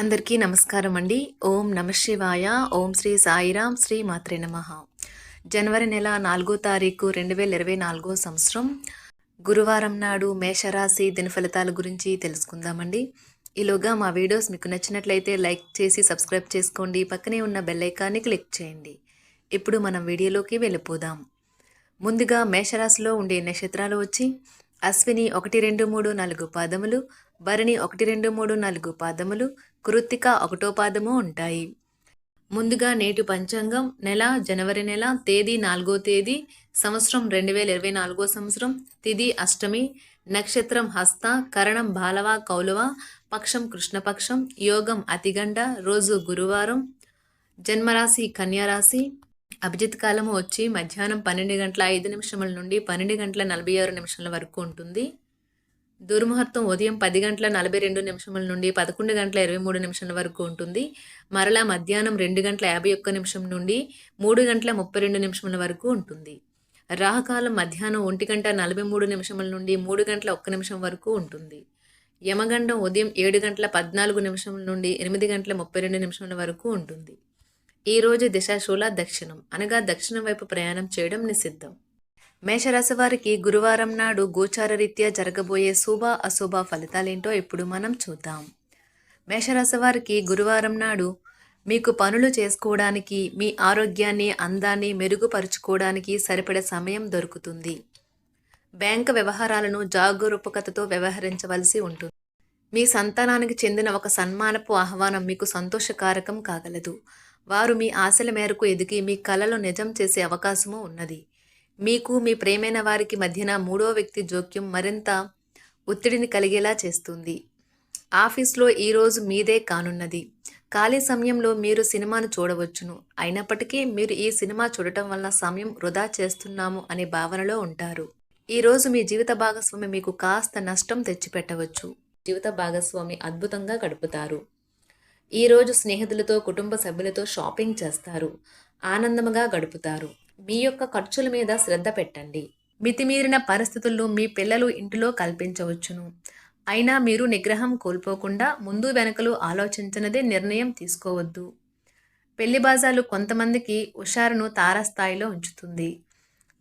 అందరికీ నమస్కారం అండి. ఓం నమ శివాయ. ఓం శ్రీ సాయిరాం. శ్రీ మాత్రే నమ. జనవరి నెల నాలుగో తారీఖు రెండు వేల ఇరవై నాలుగో సంవత్సరం. గురువారం నాడు మేషరాశి దిన ఫలితాల గురించి తెలుసుకుందామండి. ఈలోగా మా వీడియోస్ మీకు నచ్చినట్లయితే లైక్ చేసి సబ్స్క్రైబ్ చేసుకోండి. పక్కనే ఉన్న బెల్ ఐకాన్ని క్లిక్ చేయండి. ఇప్పుడు మనం వీడియోలోకి వెళ్ళిపోదాం. ముందుగా మేషరాశిలో ఉండే నక్షత్రాలు వచ్చి అశ్విని ఒకటి రెండు మూడు నాలుగు పాదములు భరణి ఒకటి రెండు మూడు నాలుగు పాదములు కృత్తిక ఒకటో పాదము ఉంటాయి. ముందుగా నేటి పంచాంగం నెల జనవరి నెల తేదీ నాలుగో తేదీ సంవత్సరం రెండు వేల ఇరవై నాలుగో సంవత్సరం తిది అష్టమి నక్షత్రం హస్త కరణం బాలవ కౌలవ పక్షం కృష్ణపక్షం యోగం అతిగండ రోజు గురువారం జన్మరాశి కన్యారాశి అభిజిత్ కాలము వచ్చి మధ్యాహ్నం పన్నెండు గంటల ఐదు నిమిషముల నుండి పన్నెండు గంటల నలభై ఆరు నిమిషాల వరకు ఉంటుంది. దుర్ముహూర్తం ఉదయం పది గంటల నలభై రెండు నిమిషముల నుండి పదకొండు గంటల ఇరవై మూడు నిమిషాల వరకు ఉంటుంది. మరలా మధ్యాహ్నం రెండు గంటల యాభై ఒక్క నిమిషం నుండి మూడు గంటల ముప్పై రెండు నిమిషముల వరకు ఉంటుంది. రాహకాలం మధ్యాహ్నం ఒంటి గంట నలభై మూడు నిమిషముల నుండి మూడు గంటల ఒక్క నిమిషం వరకు ఉంటుంది. యమగండం ఉదయం ఏడు గంటల పద్నాలుగు నిమిషముల నుండి ఎనిమిది గంటల ముప్పై రెండు నిమిషముల వరకు ఉంటుంది. ఈరోజు దిశాశూల దక్షిణం అనగా దక్షిణం వైపు ప్రయాణం చేయడం నిషిద్ధం. మేషరాశి వారికి గురువారం నాడు గోచార రీత్యా జరగబోయే శుభ అశుభ ఫలితాలేంటో ఇప్పుడు మనం చూద్దాం. మేషరాశి వారికి గురువారం నాడు మీకు పనులు చేసుకోవడానికి మీ ఆరోగ్యాన్ని అందాన్ని మెరుగుపరుచుకోవడానికి సరిపడే సమయం దొరుకుతుంది. బ్యాంకు వ్యవహారాలను జాగరూపకతతో వ్యవహరించవలసి ఉంటుంది. మీ సంతానానికి చెందిన ఒక సన్మానపు ఆహ్వానం మీకు సంతోషకారకం కాగలదు. వారు మీ ఆశల మేరకు ఎదిగి మీ కలలు నిజం చేసే అవకాశము ఉన్నది. మీకు మీ ప్రేమైన వారికి మధ్యన మూడో వ్యక్తి జోక్యం మరింత ఒత్తిడిని కలిగేలా చేస్తుంది. ఆఫీస్లో ఈరోజు మీదే కానున్నది. ఖాళీ సమయంలో మీరు సినిమాను చూడవచ్చును. అయినప్పటికీ మీరు ఈ సినిమా చూడటం వల్ల సమయం వృధా చేస్తున్నాము అనే భావనలో ఉంటారు. ఈరోజు మీ జీవిత భాగస్వామి మీకు కాస్త నష్టం తెచ్చిపెట్టవచ్చు. జీవిత భాగస్వామి అద్భుతంగా గడుపుతారు. ఈరోజు స్నేహితులతో కుటుంబ సభ్యులతో షాపింగ్ చేస్తారు. ఆనందముగా గడుపుతారు. మీ యొక్క ఖర్చుల మీద శ్రద్ధ పెట్టండి. మితిమీరిన పరిస్థితుల్లో మీ పిల్లలు ఇంటిలో కల్పించవచ్చును. అయినా మీరు నిగ్రహం కోల్పోకుండా ముందు వెనకలు ఆలోచించినదే నిర్ణయం తీసుకోవద్దు. పెళ్ళి బాజాలు కొంతమందికి హుషారును తారస్థాయిలో ఉంచుతుంది.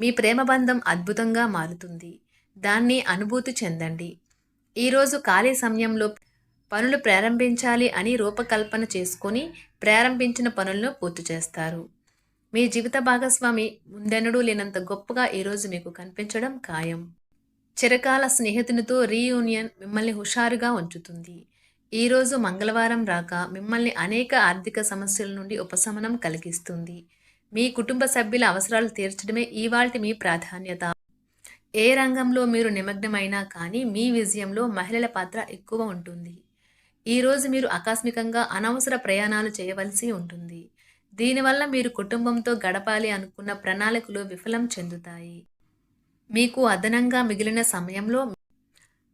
మీ ప్రేమ బంధం అద్భుతంగా మారుతుంది. దాన్ని అనుభూతి చెందండి. ఈరోజు ఖాళీ సమయంలో పనులు ప్రారంభించాలి అని రూపకల్పన చేసుకొని ప్రారంభించిన పనులను పూర్తి చేస్తారు. మీ జీవిత భాగస్వామి ముందెన్నడూ లేనంత గొప్పగా ఈరోజు మీకు కనిపించడం ఖాయం. చిరకాల స్నేహితునితో రీయూనియన్ మిమ్మల్ని హుషారుగా ఉంచుతుంది. ఈరోజు మంగళవారం రాక మిమ్మల్ని అనేక ఆర్థిక సమస్యల నుండి ఉపశమనం కలిగిస్తుంది. మీ కుటుంబ సభ్యుల అవసరాలు తీర్చడమే ఇవాల్టి మీ ప్రాధాన్యత. ఏ రంగంలో మీరు నిమగ్నమైనా కానీ మీ విజయంలో మహిళల పాత్ర ఎక్కువ ఉంటుంది. ఈరోజు మీరు ఆకస్మికంగా అనవసర ప్రయాణాలు చేయవలసి ఉంటుంది. దీనివల్ల మీరు కుటుంబంతో గడపాలి అనుకున్న ప్రణాళికలు విఫలం చెందుతాయి. మీకు అదనంగా మిగిలిన సమయంలో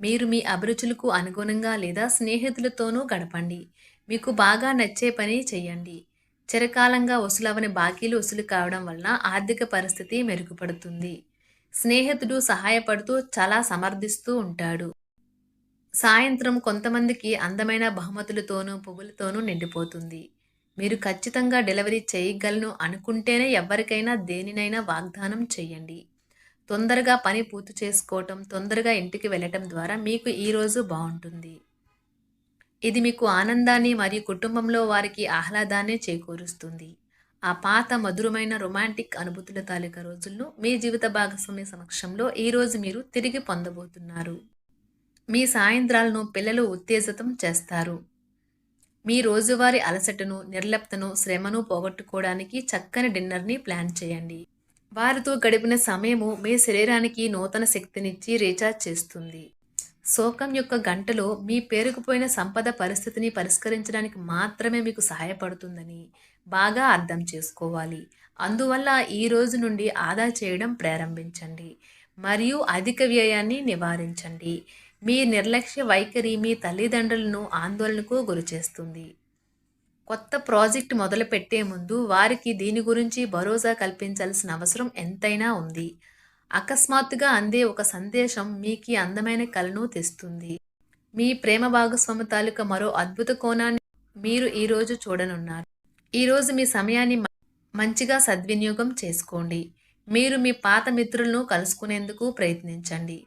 మీరు మీ అభిరుచులకు అనుగుణంగా లేదా స్నేహితులతోనూ గడపండి. మీకు బాగా నచ్చే పని చేయండి చిరకాలంగా వసూలవని బాకీలు వసూలు కావడం వలన ఆర్థిక పరిస్థితి మెరుగుపడుతుంది. స్నేహితుడు సహాయపడుతూ చాలా సమర్థిస్తూ ఉంటాడు. సాయంత్రం కొంతమందికి అందమైన బహుమతులతోనూ పువ్వులతోనూ నిండిపోతుంది. మీరు ఖచ్చితంగా డెలివరీ చేయగలను అనుకుంటేనే ఎవరికైనా దేనినైనా వాగ్దానం చేయండి. తొందరగా పని పూర్తి చేసుకోవటం తొందరగా ఇంటికి వెళ్ళటం ద్వారా మీకు ఈరోజు బాగుంటుంది. ఇది మీకు ఆనందాన్ని మరియు కుటుంబంలో వారికి ఆహ్లాదాన్ని చేకూరుస్తుంది. ఆ పాత మధురమైన రొమాంటిక్ అనుభూతుల తాలూకా రోజులను మీ జీవిత భాగస్వామి సమక్షంలో ఈరోజు మీరు తిరిగి పొందబోతున్నారు. మీ సాయంత్రాలను పిల్లలు ఉత్తేజితం చేస్తారు. మీ రోజువారీ అలసటను నిర్లప్తను శ్రమను పోగొట్టుకోవడానికి చక్కని డిన్నర్ని ప్లాన్ చేయండి. వారితో గడిపిన సమయము మీ శరీరానికి నూతన శక్తినిచ్చి రీఛార్జ్ చేస్తుంది. శోకం యొక్క గంటలో మీ పేరుకుపోయిన సంపద పరిస్థితిని పరిష్కరించడానికి మాత్రమే మీకు సహాయపడుతుందని బాగా అర్థం చేసుకోవాలి. అందువల్ల ఈ రోజు నుండి ఆదా చేయడం ప్రారంభించండి. మరియు అధిక వ్యయాన్ని నివారించండి. మీ నిర్లక్ష్య వైఖరి మీ తల్లిదండ్రులను ఆందోళనకు గురిచేస్తుంది కొత్త ప్రాజెక్ట్ మొదలుపెట్టే ముందు వారికి దీని గురించి భరోసా కల్పించాల్సిన అవసరం ఎంతైనా ఉంది. అకస్మాత్తుగా అందే ఒక సందేశం మీకు అందమైన కలను తెస్తుంది. మీ ప్రేమ భాగస్వామి తాలూకా మరో అద్భుత కోణాన్ని మీరు ఈరోజు చూడనున్నారు. ఈరోజు మీ సమయాన్ని మంచిగా సద్వినియోగం చేసుకోండి. మీరు మీ పాత మిత్రులను కలుసుకునేందుకు ప్రయత్నించండి.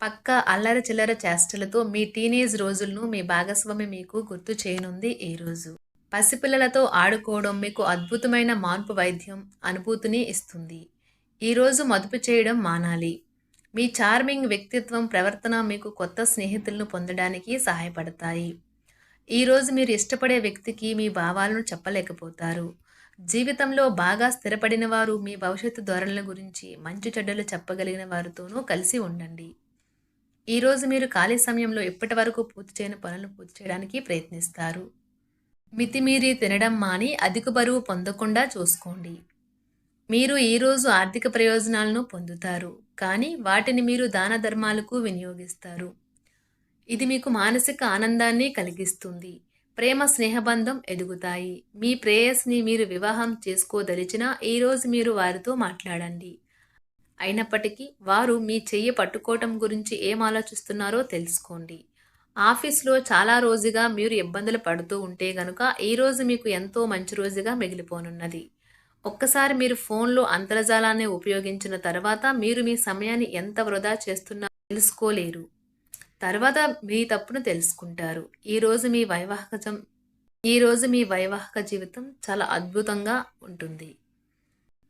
పక్క అల్లరి చిల్లర చేష్టలతో మీ టీనేజ్ రోజులను మీ భాగస్వామి మీకు గుర్తు చేయనుంది ఈ రోజు. పసిపిల్లలతో ఆడుకోవడం మీకు అద్భుతమైన మార్పు వైద్యం అనుభూతిని ఇస్తుంది. ఈరోజు మదుపు చేయడం మానాలి. మీ చార్మింగ్ వ్యక్తిత్వం ప్రవర్తన మీకు కొత్త స్నేహితులను పొందడానికి సహాయపడతాయి. ఈరోజు మీరు ఇష్టపడే వ్యక్తికి మీ భావాలను చెప్పలేకపోతారు. జీవితంలో బాగా స్థిరపడిన వారు మీ భవిష్యత్తు ధోరణుల గురించి మంచి చెడ్డలు చెప్పగలిగిన వారితోనూ కలిసి ఉండండి. ఈరోజు మీరు ఖాళీ సమయంలో ఇప్పటి వరకు పూర్తి చేయని పనులను పూర్తి చేయడానికి ప్రయత్నిస్తారు? మితిమీరి తినడం మాని అధిక బరువు పొందకుండా చూసుకోండి. మీరు ఈరోజు ఆర్థిక ప్రయోజనాలను పొందుతారు కానీ వాటిని మీరు దాన ధర్మాలకు వినియోగిస్తారు. ఇది మీకు మానసిక ఆనందాన్ని కలిగిస్తుంది. ప్రేమ స్నేహబంధం ఎదుగుతాయి. మీ ప్రేయస్ని మీరు వివాహం చేసుకోదలిచినా ఈరోజు మీరు వారితో మాట్లాడండి. అయినప్పటికీ వారు మీ చెయ్యి పట్టుకోవటం గురించి ఏం ఆలోచిస్తున్నారో తెలుసుకోండి. ఆఫీస్లో చాలా రోజుగా మీరు ఇబ్బందులు పడుతూ ఉంటే గనుక ఈరోజు మీకు ఎంతో మంచి రోజుగా మిగిలిపోనున్నది. ఒక్కసారి మీరు ఫోన్లో అంతర్జాలాన్ని ఉపయోగించిన తర్వాత మీరు మీ సమయాన్ని ఎంత వృధా చేస్తున్నారో తెలుసుకోలేరు. తర్వాత మీ తప్పును తెలుసుకుంటారు. ఈరోజు మీ వైవాహికజం ఈరోజు మీ వైవాహిక జీవితం చాలా అద్భుతంగా ఉంటుంది.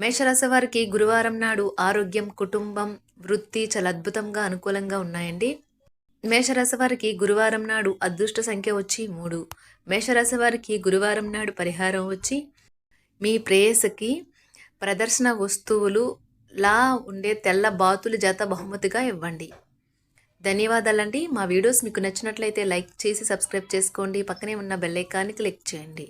మేషరాశి వారికి గురువారం నాడు ఆరోగ్యం కుటుంబం వృత్తి చాలా అద్భుతంగా అనుకూలంగా ఉన్నాయండి. మేషరాశి వారికి గురువారం నాడు అదృష్ట సంఖ్య వచ్చి మూడు. మేషరాశి వారికి గురువారం నాడు పరిహారం వచ్చి మీ ప్రేయసకి ప్రదర్శన వస్తువులు లా ఉండే తెల్ల బాతులు జత బహుమతిగా ఇవ్వండి. ధన్యవాదాలండి. మా వీడియోస్ మీకు నచ్చినట్లయితే లైక్ చేసి సబ్స్క్రైబ్ చేసుకోండి. పక్కనే ఉన్న బెల్ ఐకాన్ని క్లిక్ చేయండి.